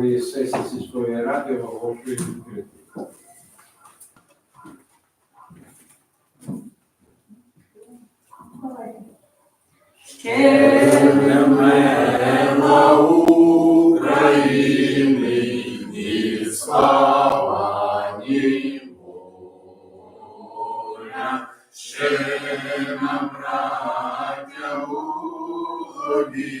Сесії сільської ради оголошую відкритою. Племена України, ні слава, ні ще нам, браття, у голові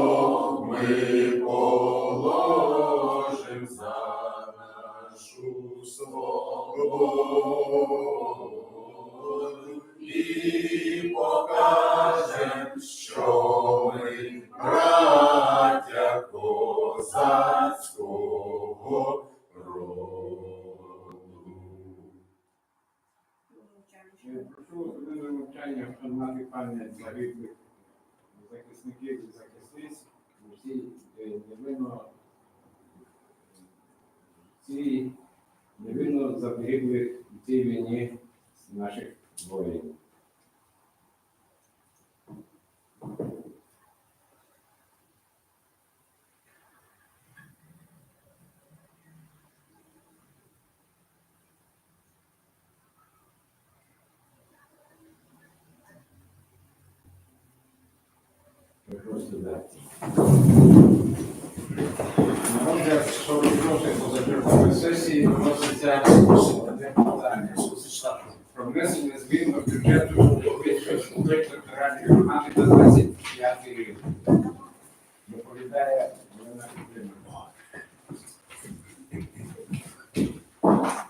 Тіло ми положим за нашу свободу і покажем, що ми браття козацького роду. Захисників і захисниць, невинно всі невинно загиблих в цій війні наших воїнів. На розгляд 46 позачергової сесії вноситься одне питання про внесення змін до бюджету Львівської територіальної громади на 25 рік. Доповідає Олена.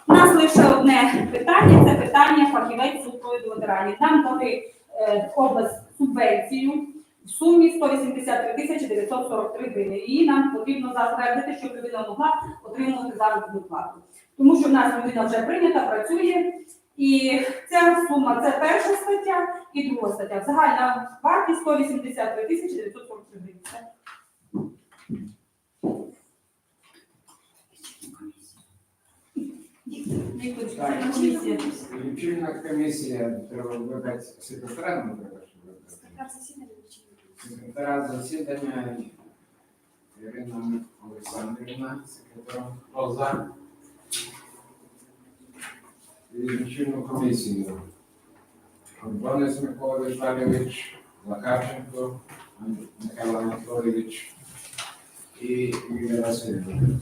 У нас лише одне питання це питання фахівець супроводу ветеранів. Нам дали е, область субвенцію в сумі 183 тисячі 943 гривні. І нам потрібно затвердити, щоб людина могла отримувати заробітну плату. Тому що в нас людина вже прийнята, працює. І ця сума це перша стаття і друга стаття. Загальна вартість 183 тисячі 943 гривні. Комісія. Лічильна комісія треба вибрати секретаря, треба, щоб вибрати. Секретаря засідання Ірина Олександрівна, секретар ОЗА. І лічильну комісію. Бонис Микола Віталійович, Лакарченко, Михайло Анатолійович і Юлія Васильівна.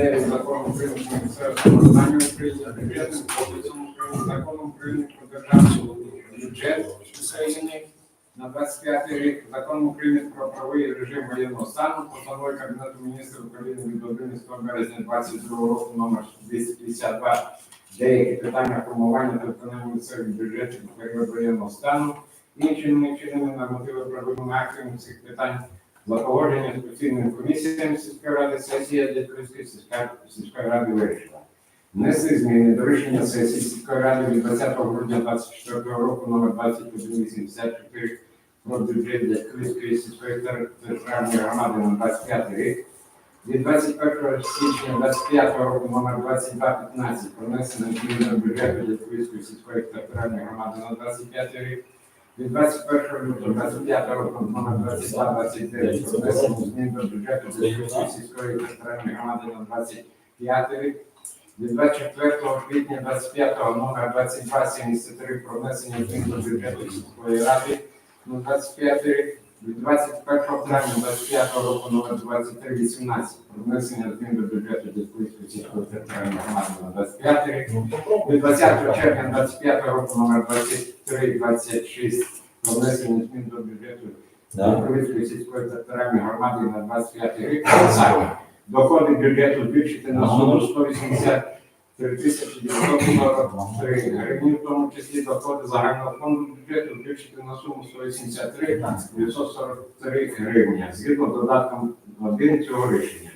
2659 закону України про місцеве самоврядування України, бюджетним кодексом України, законом України про державний бюджет України на 25 рік, законом України про правовий режим воєнного стану, постановою Кабінету міністрів України від 11 березня 22 року номер 252 деякі питання формування та виконання місцевих бюджетів у період воєнного стану, іншими чинними нормативно-правовими актами цих питань за погодження з постійними комісіями сільської ради сесія Дядьківської сільської, ради вирішила. Внести зміни до рішення сесії сільської ради від 20 грудня 2024 року номер 2184 про бюджет Дядьківської сільської територіальної громади на 25 рік. Від 21 січня 25 року номер 2215 про внесення змін до бюджету Дядьківської сільської територіальної громади на 25 рік. Від 21 лютого 25 року номер 2229 про внесення змін до бюджету сільської територіальної громади на 25 рік. Від 24 квітня 25 номер 2273 про внесення змін до бюджету сільської ради на 25 рік. Від 21 травня 25 року номер 2318 про внесення змін до бюджету Дядьківської сільської територіальної громади на 25 рік. Від 20 червня 25 року номер 2326 про внесення змін до бюджету Да. Покровицької сільської територіальної громади на 25 рік. Саме доходи бюджету збільшити на суму 183 тисячі 943 гривні, в тому числі доходи загального фонду бюджету збільшити на суму 183 943 гривні, згідно з додатком 1 цього рішення.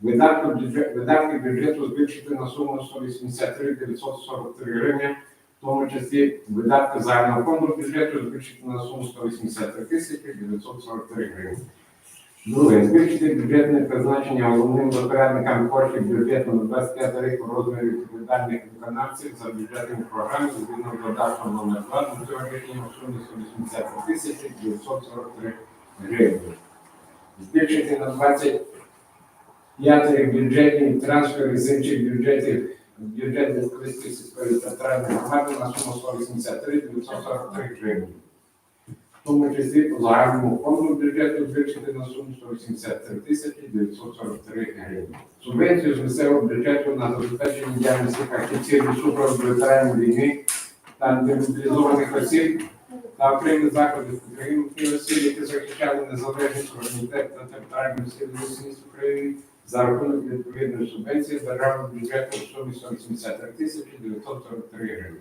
Видатки бюджету, збільшити на суму 183 943 гривні, тому числі видатки загального фонду бюджету збільшити на суму 183 тисячі 943 гривні. Друге, збільшити бюджетне призначення головним розпорядникам коштів бюджету на 25 рік у розмірі відповідальних виконавців за бюджетними програмами згідно з додатком номер 2 до цього сумі 183 тисячі 943 гривні. Збільшити на 25 рік бюджетні трансфери з інших бюджетів бюджет Дескалистської сільської територіальної громади на суму 183 943 гривні. В тому числі по загальному фонду бюджету збільшити на суму 183 тисячі 943 гривні. Субвенцію з місцевого бюджету на забезпечення діяльності фахівців і супроводу ветеранів війни та демобілізованих осіб та окремі заходи осіб, які захищали незалежність, суверенітет та територіальну цілісність України за рахунок відповідної субвенції з державного бюджету в сумі 183 тисячі 943 гривні.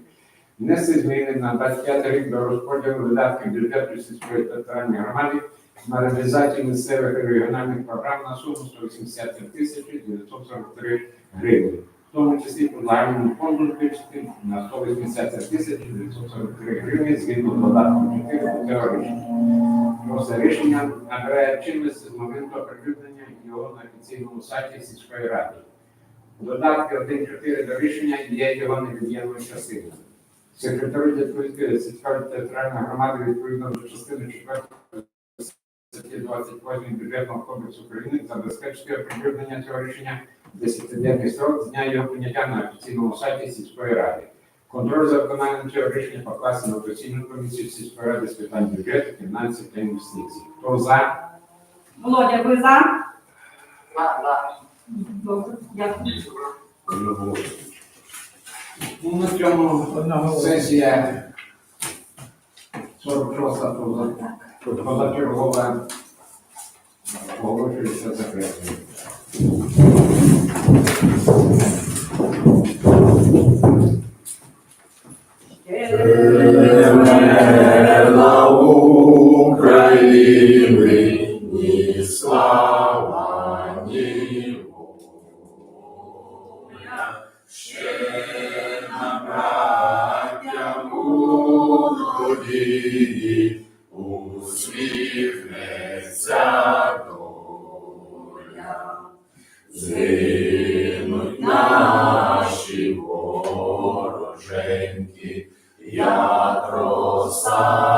Внести зміни на 25 рік до розподілу видатків бюджету сільської територіальної громади на реалізацію місцевих і регіональних програм на суму 183 тисячі 943 гривні. В тому числі загальному фонду збільшити на 183 тисячі 943 гривні згідно з додатком 4 до цього рішення. Рішення набирає чинності з моменту оприлюднення його на офіційному сайті сільської ради. Додатки 1.4 до рішення є його невід'ємною частиною. Секретарю Дядьківської сільської територіальної громади відповідно до частини 4 статті 28 бюджетного кодексу України забезпечити оприлюднення цього рішення 10-денний строк з дня його прийняття на офіційному сайті сільської ради. Контроль за виконанням цього рішення покласти на офіційну комісію сільської ради з питань бюджету, фінансів та інвестицій. Хто за? Володя, ви за? Добре, дякую. Ну, на цьому сесія 46-та позачергова оголошується закритою. Молоді, усміхнеться доля. Згинуть наші вороженьки, як роса